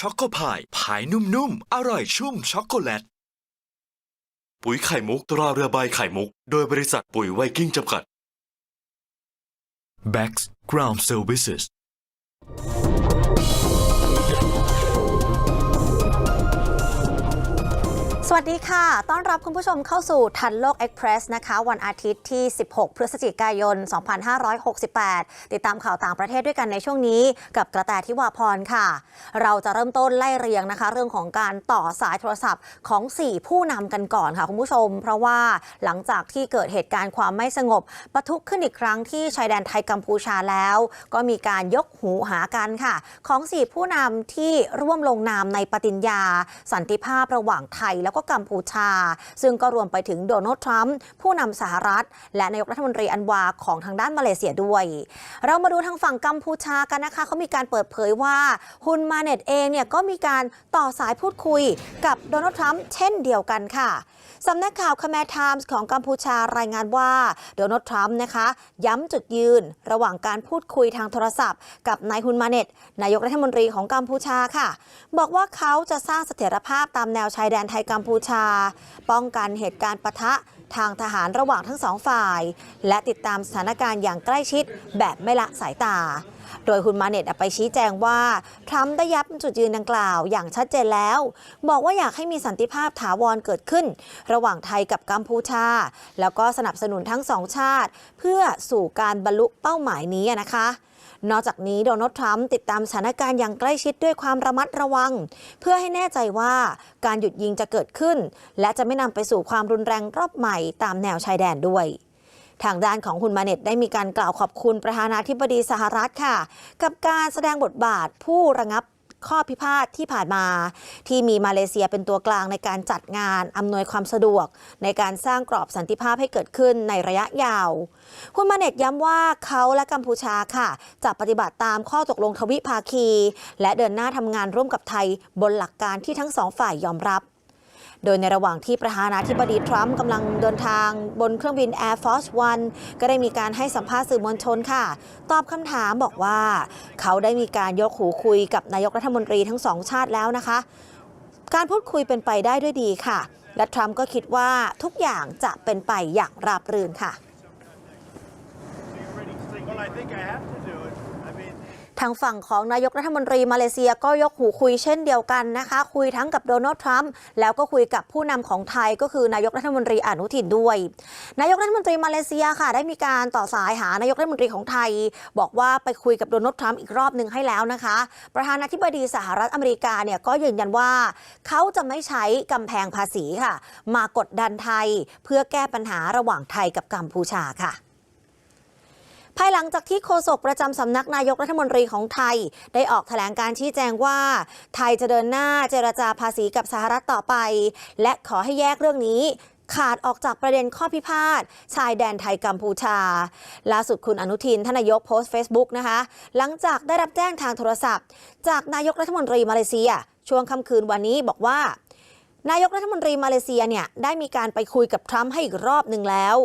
ช็อกโกพายพายนุ่มๆ อร่อยชุ่มช็อกโกแลต ปุ๋ยไข่มุกตราเรือใบไข่มุก โดยบริษัทปุ๋ยไวกิ้งจำกัด Bax Ground Services สวัสดีค่ะ ต้อนรับคุณผู้ชมเข้าสู่ทันโลกเอ็กเพรสนะคะ วันอาทิตย์ที่ 16 พฤศจิกายน 2568 ติดตามข่าวต่างประเทศด้วยกันในช่วงนี้ กับกระแตทิวาพรค่ะ เราจะเริ่มต้นไล่เรียงนะคะ เรื่องของการต่อสายโทรศัพท์ของ 4 ผู้นำกันก่อนค่ะ คุณผู้ชม เพราะว่าหลังจากที่เกิดเหตุการณ์ความไม่สงบปะทุขึ้นอีกครั้งที่ชายแดนไทยกัมพูชาแล้ว ก็มีการยกหูหากันค่ะ ของ 4 ผู้นำที่ร่วมลงนามในปฏิญญา สันติภาพระหว่างไทยแล้วก็กัมพูชา ซึ่งก็รวมไปถึงโดนัลด์ทรัมป์ผู้นำสหรัฐ และนายกรัฐมนตรีอันวาของทางด้านมาเลเซียด้วย เรามาดูทางฝั่งกัมพูชากันนะคะเขามีการเปิดเผยว่าฮุนมาเน็ตเองเนี่ยก็มีการต่อสายพูดคุยกับโดนัลด์ทรัมป์เช่นเดียวกันค่ะ สำนักข่าวคา m มทไทมส์ของกัมพูชารายงานว่าโดนัลด์ทรัมป์นะคะ ย้ำจุดยืน ระหว่างการพูดคุยทางโทรศัพท์ กับนายฮุนมาเน็ต นายกรัฐมนตรีของกัมพูชาค่ะ บอกว่าเขาจะสร้างเสถียรภาพตามแนวชายแดนไทยกัมพูชา ป้องกันเหตุการณ์ปะทะ ทางทหารระหว่างทั้งสองฝ่าย และติดตามสถานการณ์อย่างใกล้ชิดแบบไม่ละสายตา โดยคุณมาเน็ตไปชี้แจงว่าทรัมป์ได้ยับจุดยืนดังกล่าวอย่างชัดเจนแล้ว บอกว่าอยากให้มีสันติภาพถาวรเกิดขึ้น ระหว่างไทยกับกัมพูชา แล้วก็สนับสนุนทั้งสองชาติ เพื่อสู่การบรรลุเป้าหมายนี้นะคะ นอกจากนี้โดนัลด์ทรัมป์ติดตามสถานการณ์อย่างใกล้ชิดด้วยความระมัดระวัง เพื่อให้แน่ใจว่าการหยุดยิงจะเกิดขึ้น และจะไม่นำไปสู่ความรุนแรงรอบใหม่ตามแนวชายแดนด้วยทางด้านของคุณมาเน็ตได้มีการกล่าวขอบคุณประธานาธิบดีสหรัฐค่ะ กับการแสดงบทบาทผู้ระงับ ข้อพิพาทที่ผ่านมา ที่มีมาเลเซียเป็นตัวกลางในการจัดงานอำนวยความสะดวก ในการสร้างกรอบสันติภาพให้เกิดขึ้นในระยะยาว คุณมาเนตย้ำว่าเขาและกัมพูชาค่ะจะปฏิบัติตามข้อตกลงทวิภาคี และเดินหน้าทำงานร่วมกับไทยบนหลักการที่ทั้งสองฝ่ายยอมรับ โดยในระหว่างที่ประธานาธิบดีทรัมป์กำลังเดินทางบนเครื่องบิน Air Force One ก็ได้มีการให้สัมภาษณ์สื่อมวลชนค่ะ ตอบคำถามบอกว่า เขาได้มีการยกหูคุยกับนายกรัฐมนตรีทั้งสองชาติแล้วนะคะ การพูดคุยเป็นไปได้ด้วยดีค่ะ และทรัมป์ก็คิดว่าทุกอย่างจะเป็นไปอย่างราบรื่นค่ะ Well, I think I have to do it. I mean, ทางฝั่งของนายกรัฐมนตรีมาเลเซียก็ยกหูคุยเช่นเดียวกันนะคะ คุยทั้งกับโดนัลด์ทรัมป์แล้วก็คุยกับผู้นำของไทยก็คือนายกรัฐมนตรีอนุทินด้วย นายกรัฐมนตรีมาเลเซียค่ะได้มีการต่อสายหานายกรัฐมนตรีของไทย บอกว่าไปคุยกับโดนัลด์ทรัมป์อีกรอบหนึ่งให้แล้วนะคะ ประธานาธิบดีสหรัฐอเมริกาเนี่ยก็ยืนยันว่า เขาจะไม่ใช้กำแพงภาษีค่ะ มากดดันไทยเพื่อแก้ปัญหาระหว่างไทยกับกัมพูชาค่ะ ภายหลังจากที่โฆษกประจำสำนักนายกรัฐมนตรีของไทย ได้ออกแถลงการชี้แจงว่า ไทยจะเดินหน้าเจรจาภาษีกับสหรัฐต่อไป และขอให้แยกเรื่องนี้ขาดออกจากประเด็นข้อพิพาทชายแดนไทยกัมพูชา ล่าสุดคุณอนุทินทานนายกโพสต์ Facebook นะคะ หลังจากได้รับแจ้งทางโทรศัพท์ จากนายกรัฐมนตรีมาเลเซีย ช่วงค่ำคืนวันนี้บอกว่า นายกรัฐมนตรีมาเลเซียเนี่ยได้มีการไปคุยกับทรัมป์ให้อีกรอบหนึ่งแล้ว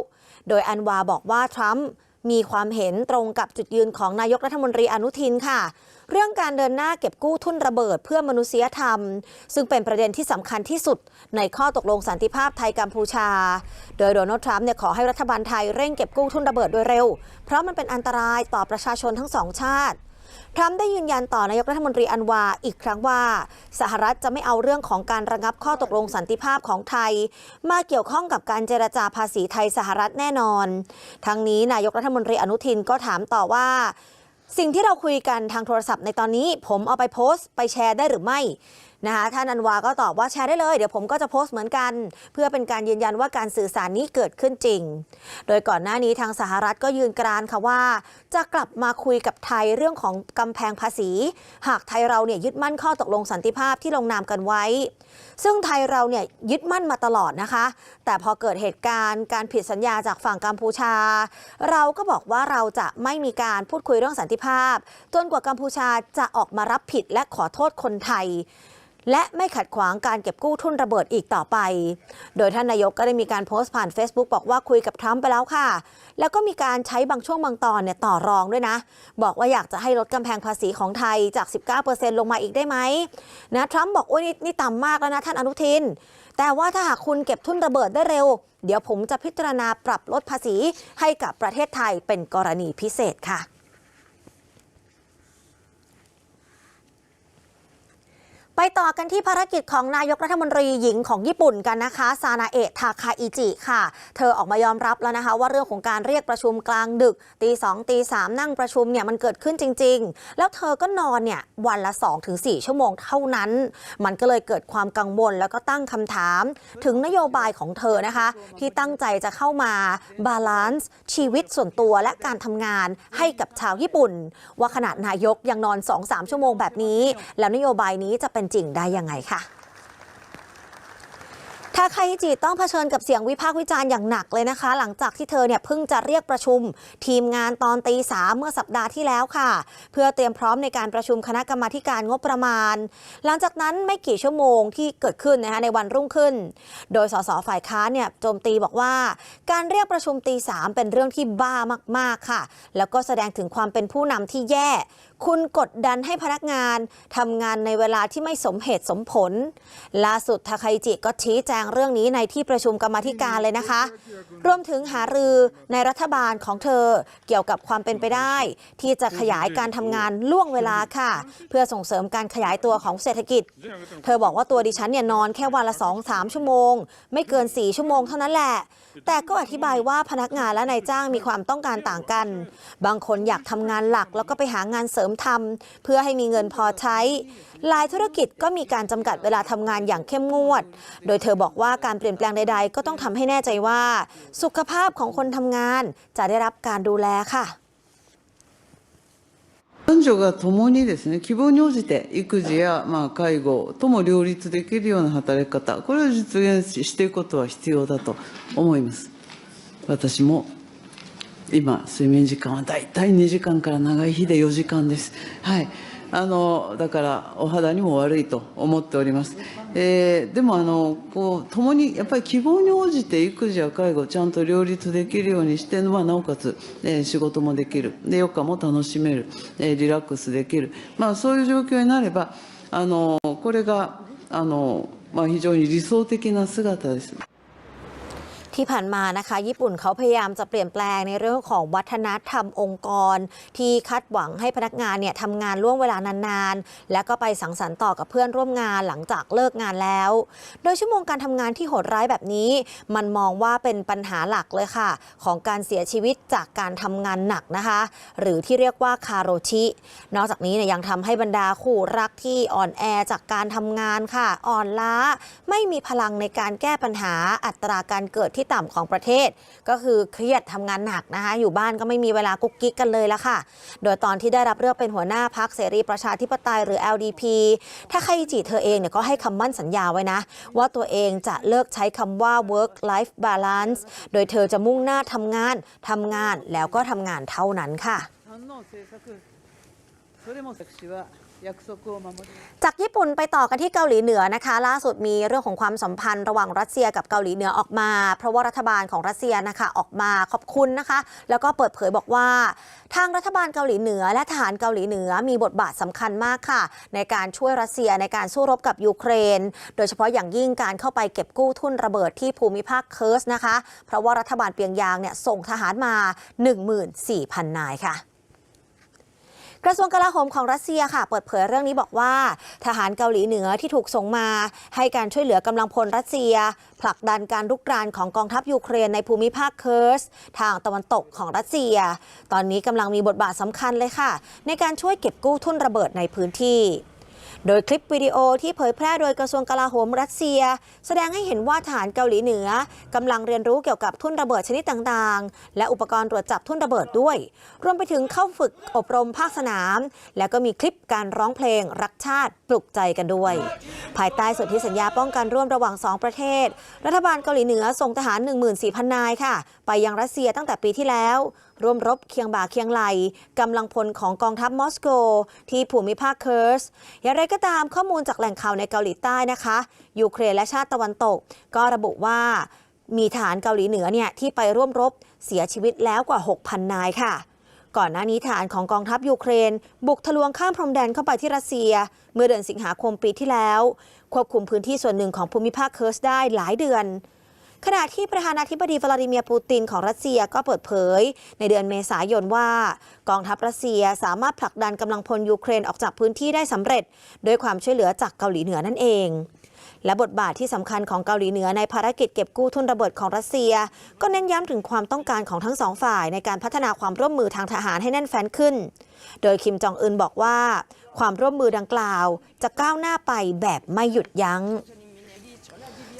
โดยอันวาบอกว่าทรัมป์ มีความเห็นตรงกับจุดยืนของนายกรัฐมนตรีอนุทินค่ะ เรื่องการเดินหน้าเก็บกู้ทุนระเบิดเพื่อมนุษยธรรม ซึ่งเป็นประเด็นที่สำคัญที่สุด ในข้อตกลงสันติภาพไทยกัมพูชา โดยโดนัลด์ทรัมป์เนี่ยขอให้รัฐบาลไทยเร่งเก็บกู้ทุนระเบิดโดยเร็ว เพราะมันเป็นอันตรายต่อประชาชนทั้งสองชาติ ทรัมป์ได้ยืนยันต่อนายกรัฐมนตรีอันวาอีกครั้งว่า สหรัฐจะไม่เอาเรื่องของการระงับข้อตกลงสันติภาพของไทย มาเกี่ยวข้องกับการเจรจาภาษีไทยสหรัฐแน่นอน ทั้งนี้นายกรัฐมนตรีอนุทินก็ถามต่อว่าสิ่งที่เราคุยกันทางโทรศัพท์ในตอนนี้ ผมเอาไปโพสต์ไปแชร์ได้หรือไม่ นะคะท่านอันวาก็ตอบว่าแชร์ได้เลย เดี๋ยวผมก็จะโพสต์เหมือนกัน เพื่อเป็นการยืนยันว่าการสื่อสารนี้เกิดขึ้นจริง โดยก่อนหน้านี้ทางสหรัฐก็ยืนกรานค่ะว่า จะกลับมาคุยกับไทยเรื่องของกำแพงภาษี หากไทยเราเนี่ยยึดมั่นข้อตกลงสันติภาพที่ลงนามกันไว้ ซึ่งไทยเราเนี่ยยึดมั่นมาตลอดนะคะ แต่พอเกิดเหตุการณ์การผิดสัญญาจากฝั่งกัมพูชา เราก็บอกว่าเราจะไม่มีการพูดคุยเรื่องสันติภาพ จนกว่ากัมพูชาจะออกมารับผิดและขอโทษคนไทย และไม่ขัดขวางการเก็บกู้ทุนระเบิดอีกต่อไป โดยท่านนายกก็ได้มีการโพสต์ผ่าน Facebook บอกว่าคุยกับทรัมป์ไปแล้วค่ะ แล้วก็มีการใช้บางช่วงบางตอนเนี่ยต่อรองด้วยนะ บอกว่าอยากจะให้ลดกำแพงภาษีของไทยจาก 19%ลงมาอีกได้ไหมนะทรัมป์บอกโอ้ยนี่นี่ต่ำมากแล้วนะท่านอนุทิน แต่ว่าถ้าหากคุณเก็บทุนระเบิดได้เร็ว เดี๋ยวผมจะพิจารณาปรับลดภาษีให้กับประเทศไทยเป็นกรณีพิเศษค่ะ ไปต่อกันที่ภารกิจของนายกรัฐมนตรีหญิงของญี่ปุ่นกันนะคะ ซานาเอะทาคาอิจิค่ะ เธอออกมายอมรับแล้วนะคะ ว่าเรื่องของการเรียกประชุมกลางดึก ตีสองตีสามนั่งประชุมเนี่ยมันเกิดขึ้นจริง ๆ แล้วเธอก็นอนเนี่ยวันละ 2-4 ชั่วโมงเท่านั้น มันก็เลยเกิดความกังวลแล้วก็ตั้งคำถาม ถึงนโยบายของเธอนะคะ ที่ตั้งใจจะเข้ามาบาลานซ์ชีวิตส่วนตัวและการทำงานให้กับชาวญี่ปุ่น ว่าขนาดนายกยังนอน 2-3 ชั่วโมงแบบนี้ แล้วนโยบายนี้จะเป็นจริงได้ยังไงค่ะทาคาฮิจิต้องเผชิญกับเสียงวิพากษ์วิจารณ์อย่างหนักเลยนะคะ หลังจากที่เธอเนี่ยเพิ่งจะเรียกประชุม ทีมงานตอนตีสามเมื่อสัปดาห์ที่แล้วค่ะ เพื่อเตรียมพร้อมในการประชุมคณะกรรมาธิการงบประมาณ หลังจากนั้นไม่กี่ชั่วโมงที่เกิดขึ้นนะคะในวันรุ่งขึ้น โดยสสฝ่ายค้านเนี่ยโจมตีบอกว่า การเรียกประชุมตีสามเป็นเรื่องที่บ้ามากๆค่ะ แล้วก็แสดงถึงความเป็นผู้นำที่แย่ คุณกดดันให้พนักงานทำงานในเวลาที่ไม่สมเหตุสมผล ล่าสุดทาคาจิก็ชี้แจงเรื่องนี้ในที่ประชุมกรรมธิการเลยนะคะ รวมถึงหารือในรัฐบาลของเธอเกี่ยวกับความเป็นไปได้ ที่จะขยายการทำงานล่วงเวลาค่ะ เพื่อส่งเสริมการขยายตัวของเศรษฐกิจ เธอบอกว่าตัวดิฉันเนี่ยนอนแค่วันละ2 3ชั่วโมง ไม่เกิน4ชั่วโมงเท่านั้นแหละ แต่ก็อธิบายว่าพนักงานและนายจ้างมีความต้องการต่างกัน บางคนอยากทำงานหลักแล้วก็ไปหางานเสริมทำเพื่อให้มีเงินพอใช้ หลายธุรกิจก็มีการจำกัดเวลาทำงานอย่างเข้มงวด โดยเธอบอกว่าการเปลี่ยนแปลงใด ๆ ก็ต้องทำให้แน่ใจว่า สุขภาพของคนทำงานจะได้รับการดูแลค่ะ 男女が共にですね、希望に応じて育児や、まあ、介護とも両立できるような働き方、これを実現していくことは必要だと思います。私も 今、睡眠時間はだいたい2時間から長い日で4時間です。はい。あの、だから、お肌にも悪いと思っております。えーでも、あの、こう、共に、やっぱり希望に応じて育児や介護ちゃんと両立できるようにして、まあ、なおかつ、えー仕事もできる。で、余暇も楽しめる。えーリラックスできる。まあ、そういう状況になれば、あの、これが、あの、まあ、非常に理想的な姿です。 ที่ผ่านมานะคะ ญี่ปุ่นเขาพยายามจะเปลี่ยนแปลงในเรื่องของวัฒนธรรมองค์กร ที่คาดหวังให้พนักงานเนี่ยทำงานล่วงเวลานานๆ และก็ไปสังสรรค์ต่อกับเพื่อนร่วมงานหลังจากเลิกงานแล้ว โดยชั่วโมงการทำงานที่โหดร้ายแบบนี้ มันมองว่าเป็นปัญหาหลักเลยค่ะ ของการเสียชีวิตจากการทำงานหนักนะคะ หรือที่เรียกว่าคาโรชิ นอกจากนี้เนี่ยยังทำให้บรรดาคู่รักที่อ่อนแอจากการทำงานค่ะ อ่อนล้าไม่มีพลังในการแก้ปัญหาอัตราการเกิดที่ต่ำของประเทศ ก็คือเครียดทำงานหนักนะคะ อยู่บ้านก็ไม่มีเวลากุ๊กกิ๊กกันเลยละค่ะ โดยตอนที่ได้รับเลือกเป็นหัวหน้าพักเสรีประชาธิปไตยหรือ LDP ถ้าใครจิเธอเองเนี่ยก็ให้คำมั่นสัญญาไว้นะ ว่าตัวเองจะเลิกใช้คำว่า work life balance โดยเธอจะมุ่งหน้าทำงานทำงานแล้วก็ทำงานเท่านั้นค่ะ จากญี่ปุ่นไปต่อกันที่เกาหลีเหนือนะคะ ล่าสุดมีเรื่องของความสัมพันธ์ระหว่างรัสเซียกับเกาหลีเหนือออกมา เพราะว่ารัฐบาลของรัสเซียนะคะออกมาขอบคุณนะคะ แล้วก็เปิดเผยบอกว่า ทางรัฐบาลเกาหลีเหนือ และทหารเกาหลีเหนือมีบทบาทสำคัญมากค่ะ ในการช่วยรัสเซียในการสู้รบกับยูเครน โดยเฉพาะอย่างยิ่งการเข้าไปเก็บกู้ทุนระเบิดที่ภูมิภาคเคิร์สนะคะ เพราะว่ารัฐบาลเปียงยางเนี่ยส่งทหารมา 14,000 นายค่ะ กระทรวงกลาโหมของรัสเซียค่ะ เปิดเผยเรื่องนี้บอกว่า ทหารเกาหลีเหนือที่ถูกส่งมา ให้การช่วยเหลือกำลังพลรัสเซีย ผลักดันการลุกรานของกองทัพยูเครนในภูมิภาคเคิร์ส ทางตะวันตกของรัสเซีย ตอนนี้กำลังมีบทบาทสำคัญเลยค่ะ ในการช่วยเก็บกู้ทุ่นระเบิดในพื้นที่ โดยคลิปวิดีโอที่เผยแพร่โดยกระทรวงกลาโหมรัสเซีย แสดงให้เห็นว่าทหารเกาหลีเหนือกำลังเรียนรู้เกี่ยวกับทุ่นระเบิดชนิดต่างๆ และอุปกรณ์ตรวจจับทุ่นระเบิดด้วย รวมไปถึงเข้าฝึกอบรมภาคสนาม และก็มีคลิปการร้องเพลงรักชาติปลุกใจกันด้วย ภายใต้สนธิสัญญาป้องกันร่วมระหว่างสองประเทศ รัฐบาลเกาหลีเหนือส่งทหาร 14,000 นายค่ะ ไปยังรัสเซียตั้งแต่ปีที่แล้ว ร่วมรบเคียงบ่าเคียงไหลกำลังพลของกองทัพมอสโก ที่ภูมิภาคเคิร์สอย่างไรก็ตามข้อมูลจากแหล่งข่าวในเกาหลีใต้นะคะ ยูเครนและชาติตะวันตก ก็ระบุว่ามีฐานเกาหลีเหนือเนี่ยที่ไปร่วมรบเสียชีวิตแล้วกว่า 6,000 นายค่ะ ก่อนหน้านี้ฐานของกองทัพยูเครน บุกทะลวงข้ามพรมแดนเข้าไปที่รัสเซีย เมื่อเดือนสิงหาคมปีที่แล้ว ควบคุมพื้นที่ส่วนหนึ่งของภูมิภาคเคิร์สได้หลายเดือน ขณะที่ประธานาธิบดีวลาดิเมียร์ปูตินของรัสเซียก็เปิดเผย ในเดือนเมษายนว่า กองทัพรัสเซียสามารถผลักดันกำลังพลยูเครนออกจากพื้นที่ได้สำเร็จด้วยความช่วยเหลือจากเกาหลีเหนือนั่นเอง และบทบาทที่สำคัญของเกาหลีเหนือในภารกิจเก็บกู้ทุนระเบิดของรัสเซีย ก็เน้นย้ำถึงความต้องการของทั้งสองฝ่ายในการพัฒนาความร่วมมือทางทหารให้แน่นแฟ้นขึ้น โดยคิมจองอึนบอกว่า ความร่วมมือดังกล่าว จะก้าวหน้าไปแบบไม่หยุดยัง้ง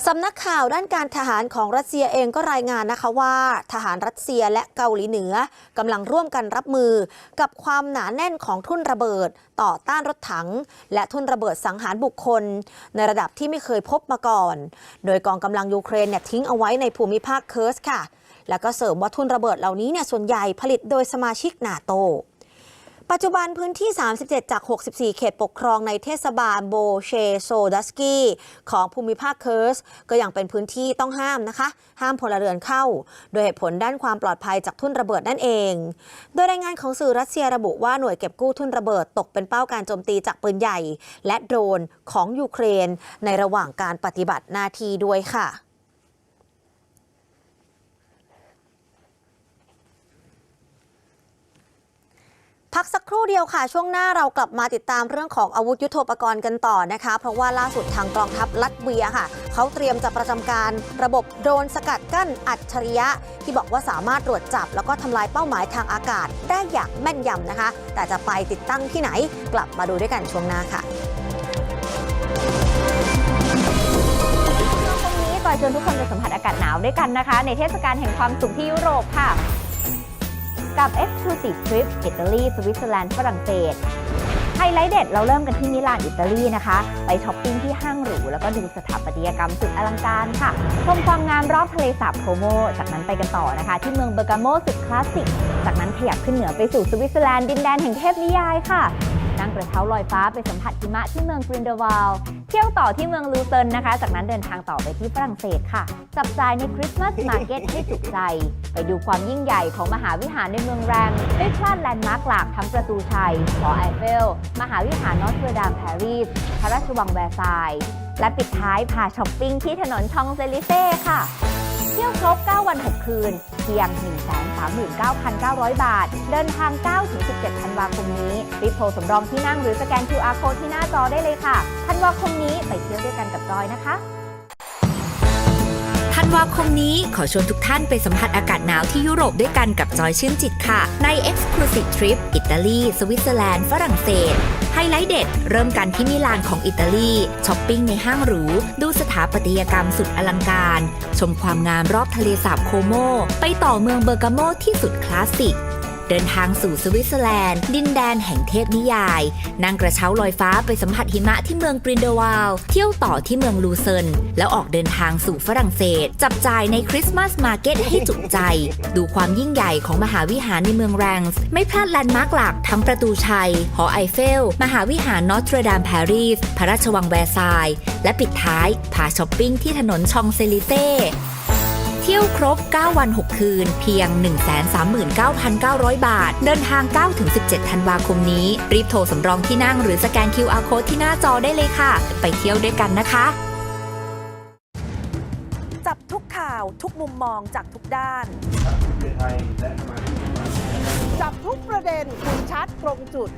สำนักข่าวด้านการทหารของรัสเซียเองก็รายงานนะคะว่า ทหารรัสเซียและเกาหลีเหนือกำลังร่วมกันรับมือ กับความหนาแน่นของทุ่นระเบิด ต่อต้านรถถัง และทุ่นระเบิดสังหารบุคคล ในระดับที่ไม่เคยพบมาก่อน โดยกองกำลังยูเครนเนี่ยทิ้งเอาไว้ในภูมิภาคเคิร์สค่ะ แล้วก็เสริมว่าทุ่นระเบิดเหล่านี้เนี่ยส่วนใหญ่ผลิตโดยสมาชิกนาโต ปัจจุบันพื้นที่ 37 จาก 64 เขตปกครองในเทศบาลโบเชโซดัสกี้ของภูมิภาคเคิร์ส ก็ยังเป็นพื้นที่ต้องห้ามนะคะ ห้ามพลเรือนเข้า โดยเหตุผลด้านความปลอดภัยจากทุ่นระเบิดนั่นเอง โดยรายงานของสื่อรัสเซียระบุว่าหน่วยเก็บกู้ทุ่นระเบิดตกเป็นเป้าการโจมตีจากปืนใหญ่ และโดรนของยูเครนในระหว่างการปฏิบัติหน้าที่ด้วยค่ะ พักสักครู่เดียวค่ะ ช่วงหน้าเรากลับมาติดตามเรื่องของอาวุธยุโทโธปกรณ์กันต่อนะคะ เพราะว่าล่าสุดทางกองทัพลัตเวียค่ะ เขาเตรียมจะประจำการระบบโดรนสกัดกั้นอัจฉริยะ ที่บอกว่าสามารถตรวจจับ แล้วก็ทำลายเป้าหมายทางอากาศได้อย่างแม่นยำนะคะ แต่จะไปติดตั้งที่ไหนกลับมาดูด้วยกันช่วงหน้าค่ะตรงนี้ก่อนชวนทุกคนไปสัมผัสอากาศหนาวด้วยกันนะคะ ในเทศกาลแห่งความสุขที่ยุโรปค่ะ กับ Exclusive Trip อิตาลี สวิตเซอร์แลนด์ ฝรั่งเศส ไฮไลท์เด็ดเราเริ่มกันที่มิลาน อิตาลีนะคะ ไปช้อปปิ้งที่ห้างหรู แล้วก็ดูสถาปัตยกรรมสุดอลังการค่ะ ชมความงามรอบทะเลสาบโคโม จากนั้นไปกันต่อนะคะ ที่เมืองเบอร์กาโมสุดคลาสสิก จากนั้นขยับขึ้นเหนือไปสู่สวิตเซอร์แลนด์ดินแดนแห่งเทพนิยายค่ะนั่งกระเช้าลอยฟ้าไปสัมผัสหิมะที่เมืองกรินเดวาล เที่ยวต่อที่เมืองลูเซิร์นนะคะ จากนั้นเดินทางต่อไปที่ฝรั่งเศสค่ะ จับจ่ายในคริสต์มาสมาร์เก็ตให้จุกใจ ไปดูความยิ่งใหญ่ของมหาวิหารในเมืองแรมไม่พลาดแลนด์มาร์คหลักทั้งประตูชัยหอไอเฟล มหาวิหารนอตเทอร์ดามปารีส พระราชวังแวร์ซายและปิดท้ายพาช้อปปิ้งที่ถนนชองเซลิเซ่ค่ะ เที่ยวครบ 9 วัน 6 คืน เพียง 139,900 บาท เดินทาง 9-17 ธันวาคมนี้รีบโทรสำรองที่นั่งหรือสแกน QR code ที่หน้าจอได้เลยค่ะ ธันวาคมนี้ไปเที่ยวด้วยกันกับจอยนะคะ ธันวาคมนี้ขอชวนทุกท่านไปสัมผัสอากาศหนาวที่ยุโรปด้วยกันกับจอยชื่นจิตค่ะ ใน Exclusive Trip อิตาลี สวิตเซอร์แลนด์ ฝรั่งเศส ไฮไลท์เด็ด เริ่มกันที่มิลานของอิตาลีช้อปปิ้งในห้างหรู ดูสถาปัตยกรรมสุดอลังการ ชมความงามรอบทะเลสาบโคโม ไปต่อเมืองเบอร์กาโมที่สุดคลาสสิก เดินทางสู่สวิตเซอร์แลนด์ ดินแดนแห่งเทพนิยาย นั่งกระเช้าลอยฟ้าไปสัมผัสหิมะที่เมืองกรินเดวาลเที่ยวต่อที่เมืองลูเซินแล้วออกเดินทางสู่ฝรั่งเศส จับจ่ายในคริสต์มาสมาร์เก็ตให้จุใจ ดูความยิ่งใหญ่ของมหาวิหารในเมืองแรงส์ไม่พลาดแลนด์มาร์คหลักทั้งประตูชัย หอไอเฟล มหาวิหารนอตเรดามปารีสพระราชวังแวร์ซายและปิดท้ายพาช้อปปิ้งที่ถนนชองเซลิเซ่ เที่ยวครบ 9 วัน 6 คืน เพียง 139,900 บาท เดินทาง 9-17 ธันวาคมนี้ รีบโทรสำรองที่นั่งหรือสแกน QR code ที่หน้าจอได้เลยค่ะ ไปเที่ยวด้วยกันนะคะ จับทุกข่าวทุกมุมมองจากทุกด้าน จับทุกประเด็นคุยชัดตรงจุด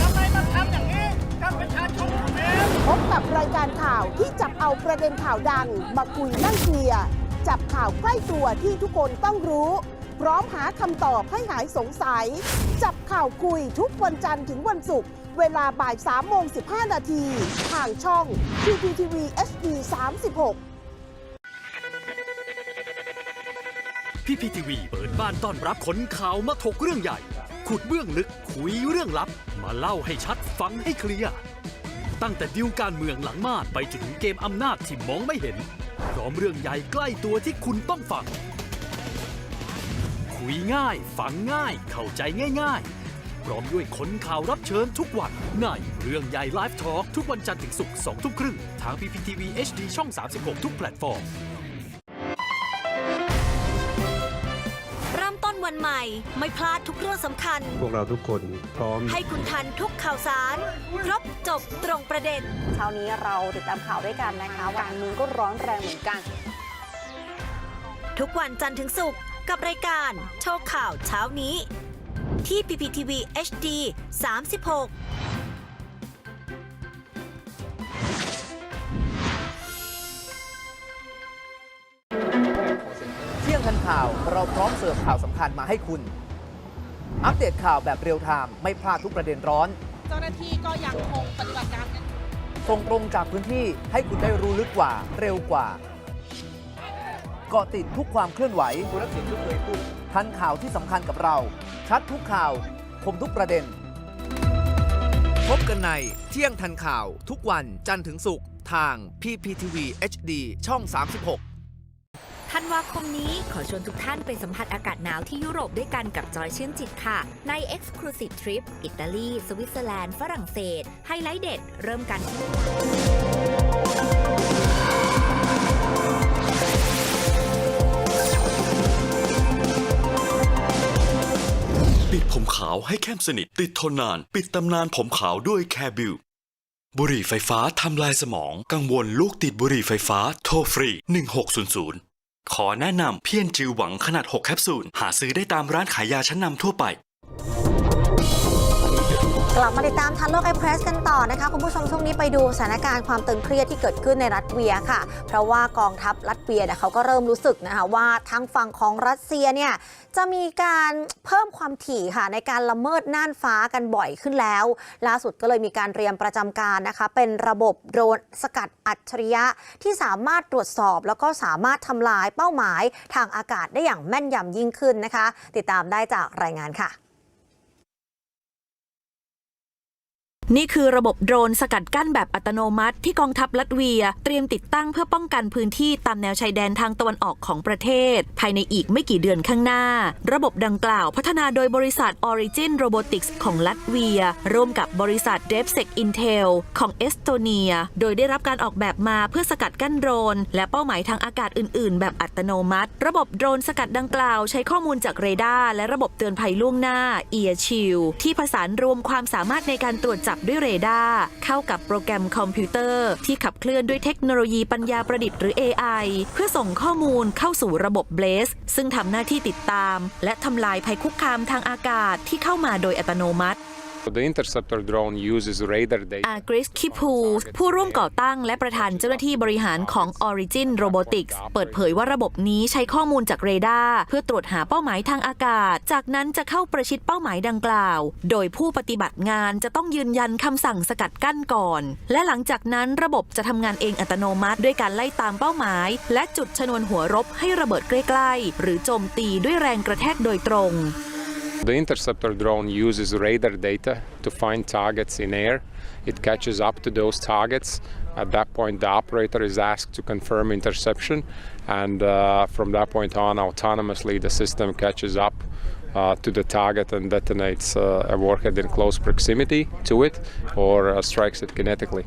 ทำไมต้องทำอย่างนี้ท่านประชาชนของเอง พบกับรายการข่าวที่จับเอาประเด็นข่าวดังมาคุยนั่งเคลียร์ จับข่าวใกล้ตัวที่ทุกคนต้องรู้ พร้อมหาคำตอบให้หายสงสัย จับข่าวคุยทุกวันจันทร์ถึงวันศุกร์เวลาบ่าย3โมง15 นาทีทางช่อง PPTV HD 36พีพีทีวีเปิดบ้านต้อนรับขนข่าวมาถกเรื่องใหญ่ ขุดเบื้องลึกคุยเรื่องลับ มาเล่าให้ชัดฟังให้เคลียร์ตั้งแต่ดิวการเมืองหลังมานไปจนถึงเกมอำนาจที่มองไม่เห็น พร้อมเรื่องใหญ่ใกล้ตัวที่คุณต้องฟัง คุยง่าย ฟังง่าย เข้าใจง่าย ๆ พร้อมด้วยคนข่าวรับเชิญทุกวันในเรื่องใหญ่ไลฟ์ทอล์กทุกวันจันทร์ถึงศุกร์สองทุ่มครึ่งทางพีพีทีวีเอชดีช่อง 36 ทุกแพลตฟอร์ม ใหม่ ไม่พลาดทุกเรื่องสำคัญ พวกเราทุกคนพร้อม ให้คุณทันทุกข่าวสาร ครบจบตรงประเด็น เช้านี้เราติดตามข่าวด้วยกันนะคะวันนี้ก็ร้อนแรงเหมือนกัน ทุกวันจันทร์ถึงศุกร์กับรายการโชว์ข่าวเช้านี้ ที่ PPTV HD 36 ข่าวสำคัญมาให้คุณ อัปเดตข่าวแบบเรียลไทม์ไม่พลาดทุกประเด็นร้อน เจ้าหน้าที่ก็ยังคงปฏิบัติการกันส่งตรงจากพื้นที่ให้คุณได้รู้ลึกกว่าเร็วกว่าเกาะติดทุกความเคลื่อนไหวคุณทักษิณก็เคยพูดทันข่าวที่สำคัญกับเรา ชัดทุกข่าวคมทุกประเด็น พบกันในเที่ยงทันข่าวทุกวันจันทร์ถึงศุกร์ทาง PPTV HD ช่อง 36 ธันวาคมนี้ขอชวนทุกท่านไปสัมผัสอากาศหนาวที่ยุโรปด้วยกันกับจอยชื่นจิตค่ะ ใน Exclusive Trip อิตาลี สวิตเซอร์แลนด์ ฝรั่งเศส ไฮไลท์เด็ด เริ่มกันที่ปิดผมขาวให้เข้มสนิท ติดทนนาน ปิดตำนานผมขาวด้วยแคบิลบุหรี่ไฟฟ้าทำลายสมอง กังวลลูกติดบุหรี่ไฟฟ้า โทรฟรี 1600 ขอแนะนำเพี้ยนจือหวังขนาด 6 แคปซูล หาซื้อได้ตามร้านขายยาชั้นนำทั่วไป กลับมาติดตามทันโลกไอเพรสกันต่อนะคะคุณผู้ชมช่วงนี้ไปดูสถานการณ์ความตึงเครียดที่เกิดขึ้นในรัสเวียค่ะ เพราะว่ากองทัพรัสเวียเนี่ยเขาก็เริ่มรู้สึกนะคะว่าทางฝั่งของรัสเซียเนี่ยจะมีการเพิ่มความถี่ค่ะในการละเมิดน่านฟ้ากันบ่อยขึ้นแล้ว ล่าสุดก็เลยมีการเตรียมประจำการนะคะ เป็นระบบโดรนสกัดอัจฉริยะที่สามารถตรวจสอบ แล้วก็สามารถทำลายเป้าหมายทางอากาศได้อย่างแม่นยำยิ่งขึ้นนะคะ ติดตามได้จากรายงานค่ะ นี่คือระบบโดรนสกัดกั้นแบบอัตโนมัติที่กองทัพลัตเวีย เตรียมติดตั้งเพื่อป้องกันพื้นที่ตามแนวชายแดนทางตะวันออกของประเทศ ภายในอีกไม่กี่เดือนข้างหน้า ระบบดังกล่าวพัฒนาโดยบริษัท Origin Robotics ของลัตเวีย ร่วมกับบริษัท d e v s e c Intel ของเอสโตเนีย โดยได้รับการออกแบบมาเพื่อสกัดกั้นโดรน และเป้าหมายทางอากาศอื่น ๆ แบบอัตโนมัติ ระบบโดรนสกัดดังกล่าว ใช้ข้อมูลจากเรดาร์และระบบเตือนภัยล่วงหน้า Ear Shield ที่ผสานรวมความสามารถในการตรวจจับด้วยเรดาร์เข้ากับโปรแกรมคอมพิวเตอร์ ที่ขับเคลื่อนด้วยเทคโนโลยีปัญญาประดิษฐ์หรือ AI เพื่อส่งข้อมูลเข้าสู่ระบบ Blaze ซึ่งทำหน้าที่ติดตาม และทำลายภัยคุกคามทางอากาศที่เข้ามาโดยอัตโนมัติ The interceptor drone uses radar data อากริสคิพูผู้ร่วมก่อตั้งและประธานเจ้าหน้าที่บริหารของ Origin Robotics เปิดเผยว่าระบบนี้ใช้ข้อมูลจากเรดาร์เพื่อตรวจหาเป้าหมายทางอากาศ จากนั้นจะเข้าประชิดเป้าหมายดังกล่าว โดยผู้ปฏิบัติงานจะต้องยืนยันคำสั่งสกัดกั้นก่อน และหลังจากนั้นระบบจะทำงานเองอัตโนมัติด้วยการไล่ตามเป้าหมาย และจุดชนวนหัวรบให้ระเบิดใกล้ๆ หรือโจมตีด้วยแรงกระแทกโดยตรง The interceptor drone uses radar data to find targets in air. It catches up to those targets. At that point, the operator is asked to confirm interception, and uh, from that point on, autonomously the system catches up uh, to the target and detonates uh, a warhead in close proximity to it or uh, strikes it kinetically.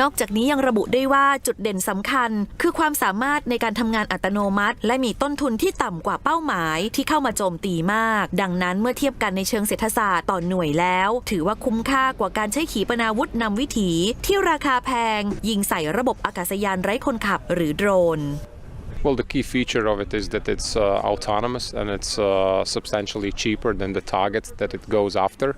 นอกจากนี้ยังระบุได้ว่าจุดเด่นสำคัญ คือความสามารถในการทำงานอัตโนมัติ และมีต้นทุนที่ต่ำกว่าเป้าหมายที่เข้ามาโจมตีมาก ดังนั้นเมื่อเทียบกันในเชิงเศรษฐศาสตร์ต่อหน่วยแล้ว ถือว่าคุ้มค่ากว่าการใช้ขีปนาวุธนำวิถี ที่ราคาแพง ยิงใส่ระบบอากาศยานไร้คนขับหรือโดรน Well, the key feature of it is that it's uh, autonomous and it's uh, substantially cheaper than the targets that it goes after.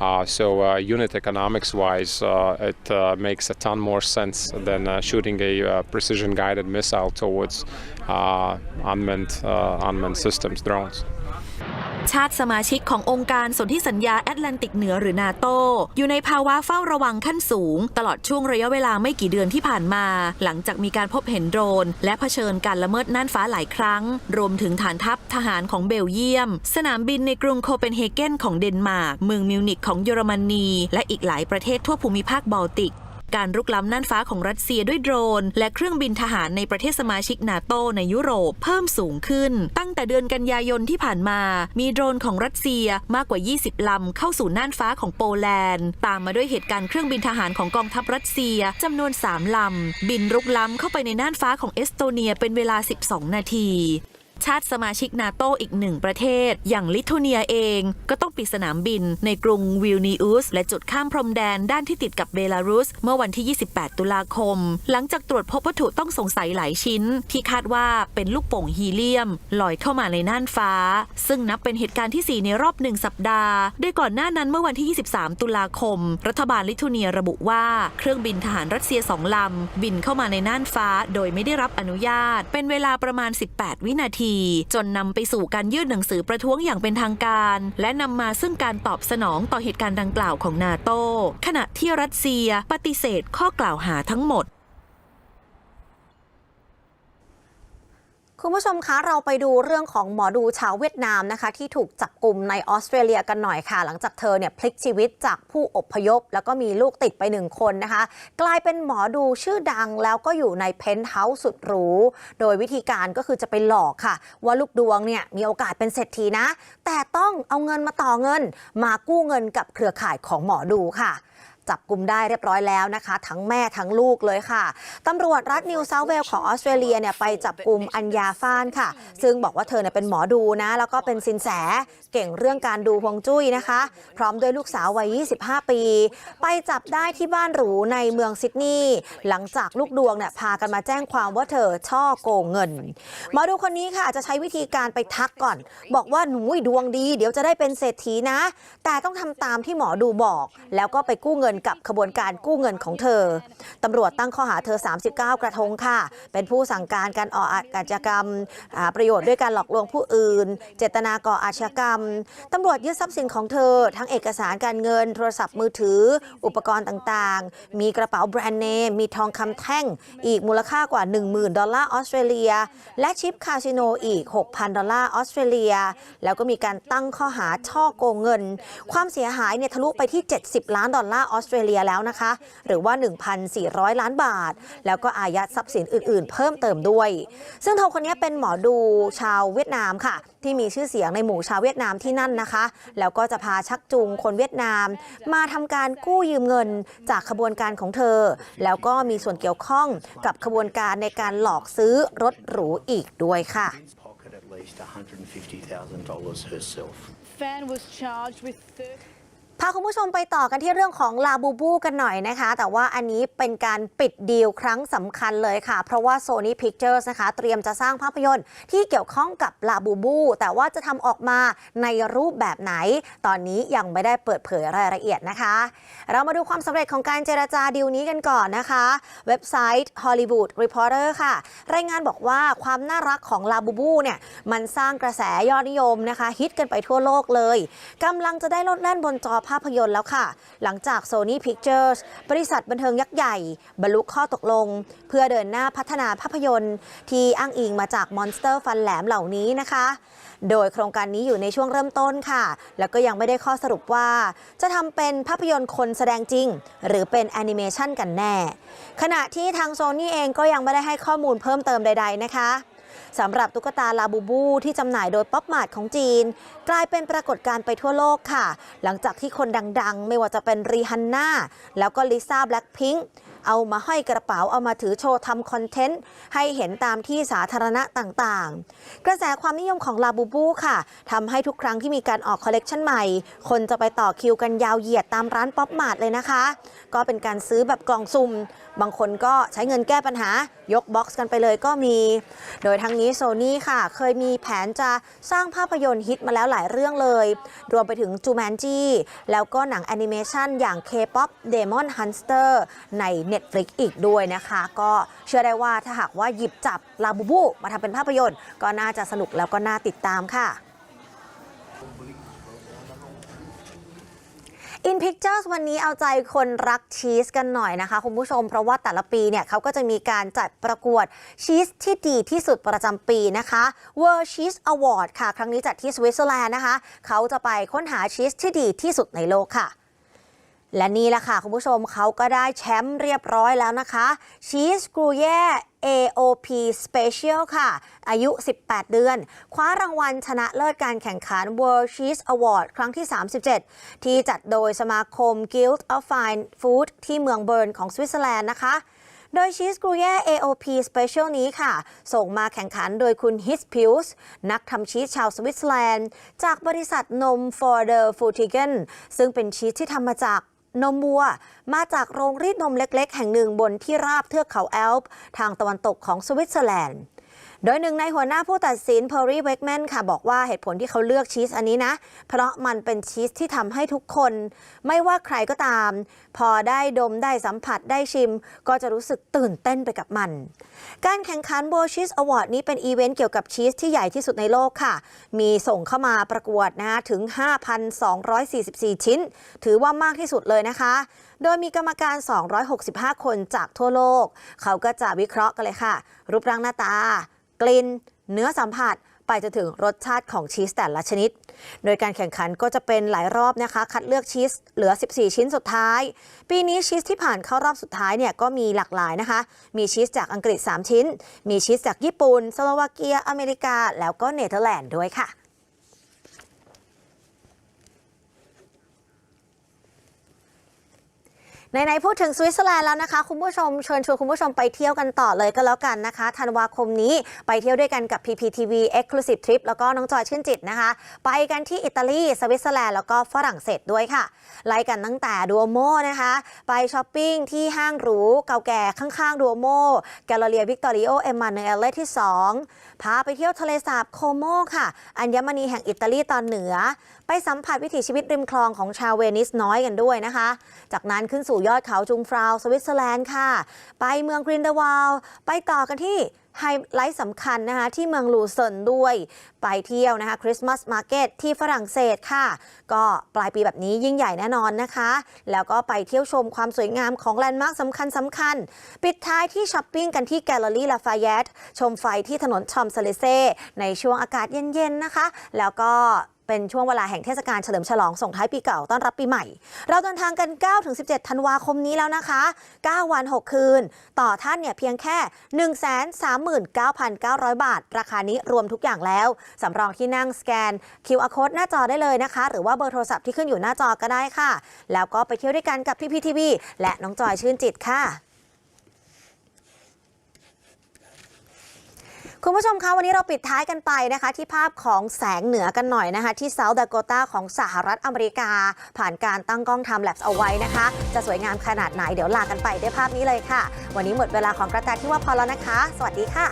Uh, so, uh, unit economics wise, uh, it makes a ton more sense than shooting a precision guided missile towards unmanned, unmanned systems, drones. ชาติสมาชิกขององค์การสนธิสัญญาแอตแลนติกเหนือหรือนาโต อยู่ในภาวะเฝ้าระวังขั้นสูง ตลอดช่วงระยะเวลาไม่กี่เดือนที่ผ่านมา หลังจากมีการพบเห็นโดรน และเผชิญการละเมิดน่านฟ้าหลายครั้ง รวมถึงฐานทัพทหารของเบลเยียม สนามบินในกรุงโคเปนเฮเกนของเดนมาร์กเมืองมิวนิกของเยอรมนี และอีกหลายประเทศทั่วภูมิภาคบอลติก การรุกล้ำน่านฟ้าของรัสเซียด้วยโดรน และเครื่องบินทหารในประเทศสมาชิกนาโตในยุโรปเพิ่มสูงขึ้น ตั้งแต่เดือนกันยายนที่ผ่านมา มีโดรนของรัสเซียมากกว่า 20 ลำเข้าสู่น่านฟ้าของโปแลนด์ ตามมาด้วยเหตุการณ์เครื่องบินทหารของกองทัพรัสเซียจำนวน 3 ลำ บินรุกล้ำเข้าไปในน่านฟ้าของเอสโตเนียเป็นเวลา 12 นาที ชาติสมาชิกนาโตอีกหนึ่งประเทศ อย่างลิทัวเนียเองก็ต้องปิดสนามบินในกรุงวิลนีอุสและจุดข้ามพรมแดนด้านที่ติดกับเบลารุส เมื่อวันที่ 28 ตุลาคม หลังจากตรวจพบวัตถุต้องสงสัยหลายชิ้น ที่คาดว่าเป็นลูกโป่งฮีเลียม ลอยเข้ามาในน่านฟ้า ซึ่งนับเป็นเหตุการณ์ที่ 4 ในรอบหนึ่งสัปดาห์โดยก่อนหน้านั้นเมื่อวันที่ 23 ตุลาคม รัฐบาลลิทัวเนียระบุว่าเครื่องบินทหารรัสเซียสองลำบินเข้ามาในน่านฟ้า โดยไม่ได้รับอนุญาต เป็นเวลาประมาณ 18 วินาทีจนนำไปสู่การยื่นหนังสือประท้วงอย่างเป็นทางการ และนำมาซึ่งการตอบสนองต่อเหตุการณ์ดังกล่าวของนาโตขณะที่รัสเซียปฏิเสธข้อกล่าวหาทั้งหมด คุณผู้ชมคะเราไปดูเรื่องของหมอดูชาวเวียดนามนะคะ ที่ถูกจับกลุ่มในออสเตรเลียกันหน่อยค่ะ หลังจากเธอเนี่ยพลิกชีวิตจากผู้อพยพ แล้วก็มีลูกติดไปหนึ่งคนนะคะ กลายเป็นหมอดูชื่อดังแล้วก็อยู่ในเพนท์เฮาส์สุดหรูโดยวิธีการก็คือจะไปหลอกค่ะ ว่าลูกดวงเนี่ยมีโอกาสเป็นเศรษฐีนะ แต่ต้องเอาเงินมาต่อเงิน มากู้เงินกับเครือข่ายของหมอดูค่ะ จับกลุ่มได้เรียบร้อยแล้วนะคะ ทั้งแม่ทั้งลูกเลยค่ะตำรวจรัฐนิวเซาท์เวลของออสเตรเลียเนี่ยไปจับกลุ่มอัญญาฟ้านค่ะ ซึ่งบอกว่าเธอเนี่ยเป็นหมอดูนะ แล้วก็เป็นสินแสเก่งเรื่องการดูฮวงจุ้ยนะคะ พร้อมด้วยลูกสาววัย 25 ปี ไปจับได้ที่บ้านหรูในเมืองซิดนีย์หลังจากลูกดวงเนี่ยพากันมาแจ้งความว่าเธอช่อโกงเงินหมอดูคนนี้ค่ะจะใช้วิธีการไปทักก่อน บอกว่าหนูดวงดี เดี๋ยวจะได้เป็นเศรษฐีนะ แต่ต้องทำตามที่หมอดูบอก แล้วก็ไปกู้เงินกับขบวนการกู้เงินของเธอตำรวจตั้งข้อหาเธอ 39 กระทงค่ะ เป็นผู้สั่งการการออกอาชญากรรมประโยชน์ด้วยการหลอกลวงผู้อื่น เจตนาก่ออาชญากรรมตำรวจยึดทรัพย์สินของเธอ ทั้งเอกสารการเงิน โทรศัพท์มือถือ อุปกรณ์ต่างๆ มีกระเป๋าแบรนด์เนม มีทองคำแท่ง อีกมูลค่ากว่า 10,000 ดอลลาร์ออสเตรเลีย และชิปคาสิโนอีก 6,000 ดอลลาร์ออสเตรเลีย แล้วก็มีการตั้งข้อหาช่อโกงเงิน ความเสียหายเนี่ยทะลุไปที่ 70 ล้านดอลลาร์ออสเตรเลียแล้วนะคะ หรือว่า 1,400 ล้านบาท แล้วก็อายัดทรัพย์สินอื่น ๆ เพิ่มเติมด้วย ซึ่งเธอคนนี้เป็นหมอดูชาวเวียดนามค่ะ ที่มีชื่อเสียงในหมู่ชาวเวียดนามที่นั่นนะคะ แล้วก็จะพาชักจูงคนเวียดนาม มาทำการกู้ยืมเงินจากขบวนการของเธอ แล้วก็มีส่วนเกี่ยวข้องกับขบวนการในการหลอกซื้อรถหรูอีกด้วยค่ะ Fan was charged with 30 พาคุณผู้ชมไปต่อกันที่เรื่องของลาบูบูกันหน่อยนะคะ แต่ว่าอันนี้เป็นการปิดดีลครั้งสำคัญเลยค่ะ เพราะว่า Sony Pictures นะคะ เตรียมจะสร้างภาพยนตร์ที่เกี่ยวข้องกับลาบูบู แต่ว่าจะทำออกมาในรูปแบบไหน ตอนนี้ยังไม่ได้เปิดเผยรายละเอียดนะคะ เรามาดูความสำเร็จของการเจรจาดีลนี้กันก่อนนะคะ เว็บไซต์ Hollywood Reporter ค่ะ รายงานบอกว่าความน่ารักของลาบูบูเนี่ยมันสร้างกระแสยอดนิยมนะคะฮิตกันไปทั่วโลกเลยกำลังจะได้ลดแล่นบนจอาพยนตร์แล้วค่ะ หลังจาก Sony Pictures บริษัทบันเทิงยักษ์ใหญ่ บรรลุข้อตกลง เพื่อเดินหน้าพัฒนาภาพยนตร์ ที่อ้างอิงมาจากมอนสเตอร์ฟันแหลมเหล่านี้นะคะ โดยโครงการนี้อยู่ในช่วงเริ่มต้นค่ะ แล้วก็ยังไม่ได้ข้อสรุปว่า จะทำเป็นภาพยนตร์คนแสดงจริง หรือเป็นแอนิเมชันกันแน่ ขณะที่ทางโซนี่เองก็ยังไม่ได้ให้ข้อมูลเพิ่มเติมใด ๆ นะคะ สำหรับตุ๊กตาลาบูบูที่จำหน่ายโดยป๊อปมาร์ทของจีน กลายเป็นปรากฏการณ์ไปทั่วโลกค่ะ หลังจากที่คนดังๆ ไม่ว่าจะเป็นรีฮันน่าแล้วก็ลิซ่าแบล็คพิงค์ เอามาห้อยกระเป๋าเอามาถือโชว์ทำคอนเทนต์ ให้เห็นตามที่สาธารณะต่างๆ กระแสความนิยมของลาบูบูค่ะทำให้ทุกครั้งที่มีการออกคอลเลกชันใหม่ คนจะไปต่อคิวกันยาวเหยียดตามร้านป๊อปมาร์ทเลยนะคะ ก็เป็นการซื้อแบบกล่องซุ่ม บางคนก็ใช้เงินแก้ปัญหายกบ็อกซ์กันไปเลยก็มี โดยทั้งนี้โซนี่ค่ะ เคยมีแผนจะสร้างภาพยนตร์ฮิตมาแล้วหลายเรื่องเลย รวมไปถึงจูแมนจีแล้วก็หนังแอนิเมชันอย่าง K-POP Demon Hunter ใน Netflix อีกด้วยนะคะ ก็เชื่อได้ว่าถ้าหากว่าหยิบจับลาบูบูมาทำเป็นภาพยนตร์ ก็น่าจะสนุกแล้วก็น่าติดตามค่ะ In Pictures วันนี้เอาใจคนรักชีสกันหน่อยนะคะ คุณผู้ชมเพราะว่าแต่ละปีเนี่ยเขาก็จะมีการจัดประกวดชีสที่ดีที่สุดประจำปีนะคะ World Cheese Award ค่ะ ครั้งนี้จัดที่สวิตเซอร์แลนด์นะคะ เขาจะไปค้นหาชีสที่ดีที่สุดในโลกค่ะ และนี่แหละค่ะ คุณผู้ชมเขาก็ได้แชมป์เรียบร้อยแล้วนะคะชีสกรูเย่ AOP Special ค่ะ อายุ 18 เดือน คว้ารางวัลชนะเลิศการแข่งขัน World Cheese Award ครั้งที่ 37 ที่จัดโดยสมาคม Guild of Fine Food ที่เมืองเบิร์นของสวิตเซอร์แลนด์นะคะโดยชีสกรูเย่ AOP Special นี้ค่ะ ส่งมาแข่งขันโดยคุณฮิสพิลส์นักทำชีสชาวสวิตเซอร์แลนด์ จากบริษัทนม For the f u t i g e n ซึ่งเป็นชีสที่ทำมาจาก นมวัว มาจากโรงรีดนมเล็ก ๆ แห่งหนึ่งบนที่ราบเทือกเขาแอลป์ ทางตะวันตกของสวิตเซอร์แลนด์ โดยหนึ่งในหัวหน้าผู้ตัดสินเพอร์รี่เวกแมนค่ะบอกว่าเหตุผลที่เขาเลือกชีสอันนี้นะ เพราะมันเป็นชีสที่ทำให้ทุกคน ไม่ว่าใครก็ตาม พอได้ดมได้สัมผัสได้ชิม ก็จะรู้สึกตื่นเต้นไปกับมัน การแข่งขัน World Cheese Award นี้เป็นอีเวนต์เกี่ยวกับชีสที่ใหญ่ที่สุดในโลกค่ะ มีส่งเข้ามาประกวดนะถึง 5,244 ชิ้น ถือว่ามากที่สุดเลยนะคะ โดยมีกรรมการ 265 คนจากทั่วโลก เขาก็จะวิเคราะห์กันเลยค่ะ รูปร่างหน้าตา กลิ่นเนื้อสัมผัสไปจนถึงรสชาติของชีสแต่ละชนิด โดยการแข่งขันก็จะเป็นหลายรอบนะคะ คัดเลือกชีสเหลือ 14 ชิ้นสุดท้าย ปีนี้ชีสที่ผ่านเข้ารอบสุดท้ายเนี่ยก็มีหลากหลายนะคะ มีชีสจากอังกฤษ 3 ชิ้น มีชีสจากญี่ปุ่น สโลวาเกีย อเมริกา แล้วก็เนเธอร์แลนด์ด้วยค่ะ ไหนๆพูดถึงสวิตเซอร์แลนด์แล้วนะคะคุณผู้ชมเชิญชวนคุณผู้ชมไปเที่ยวกันต่อเลยก็แล้วกันนะคะธันวาคมนี้ไปเที่ยวด้วยกันกับ PPTV Exclusive Trip แล้วก็น้องจอยชื่นจิตนะคะ ไปกันที่อิตาลีสวิตเซอร์แลนด์แล้วก็ฝรั่งเศสด้วยค่ะไล่กันตั้งแต่ดูโมนะคะ ไปช้อปปิ้งที่ห้างหรูเก่าแก่ข้างๆดูโมแกลเลเรียวิกตอริโอเอมมาเนเอลเลที่ 2 พาไปเที่ยวทะเลสาบโคโมค่ะ อัญมณีแห่งอิตาลีตอนเหนือ ไปสัมผัสวิถีชีวิตริมคลองของชาวเวนิสน้อยกันด้วยนะคะ จากนั้นขึ้นสู่ยอดเขาจุงฟราวสวิตเซอร์แลนด์ค่ะ ไปเมืองกรินเดวาลไปต่อกันที่ไฮไลท์สำคัญนะคะที่เมืองลูเซิร์นด้วย ไปเที่ยวนะคะคริสต์มาสมาร์เก็ตที่ฝรั่งเศสค่ะ ก็ปลายปีแบบนี้ยิ่งใหญ่แน่นอนนะคะ แล้วก็ไปเที่ยวชมความสวยงามของแลนด์มาร์คสำคัญสำคัญ ปิดท้ายที่ช้อปปิ้งกันที่แกลเลอรี่ลาฟายตชมไฟที่ถนนชอมเซเลเซ่ในช่วงอากาศเย็นๆนะคะ แล้วก็ เป็นช่วงเวลาแห่งเทศกาลเฉลิมฉลองส่งท้ายปีเก่าต้อนรับปีใหม่ เราเดินทางกัน 9-17 ธันวาคมนี้แล้วนะคะ 9 วัน 6 คืน ต่อท่านเนี่ยเพียงแค่ 139,900 บาท ราคานี้รวมทุกอย่างแล้ว สำรองที่นั่งสแกน QR code หน้าจอได้เลยนะคะ หรือว่าเบอร์โทรศัพท์ที่ขึ้นอยู่หน้าจอก็ได้ค่ะ แล้วก็ไปเที่ยวด้วยกันกับพี่พีทีวีและน้องจอยชื่นจิตค่ะ คุณผู้ชมคะวันนี้เราปิดท้ายกันไปนะคะ ที่ภาพของแสงเหนือกันหน่อยนะคะ ที่เซาท์ดาโกตาของสหรัฐอเมริกา ผ่านการตั้งกล้องทำแลบเอาไว้นะคะ จะสวยงามขนาดไหนเดี๋ยวลากันไปด้วยภาพนี้เลยค่ะ วันนี้หมดเวลาของกระแตที่ว่าพอแล้วนะคะ สวัสดีค่ะ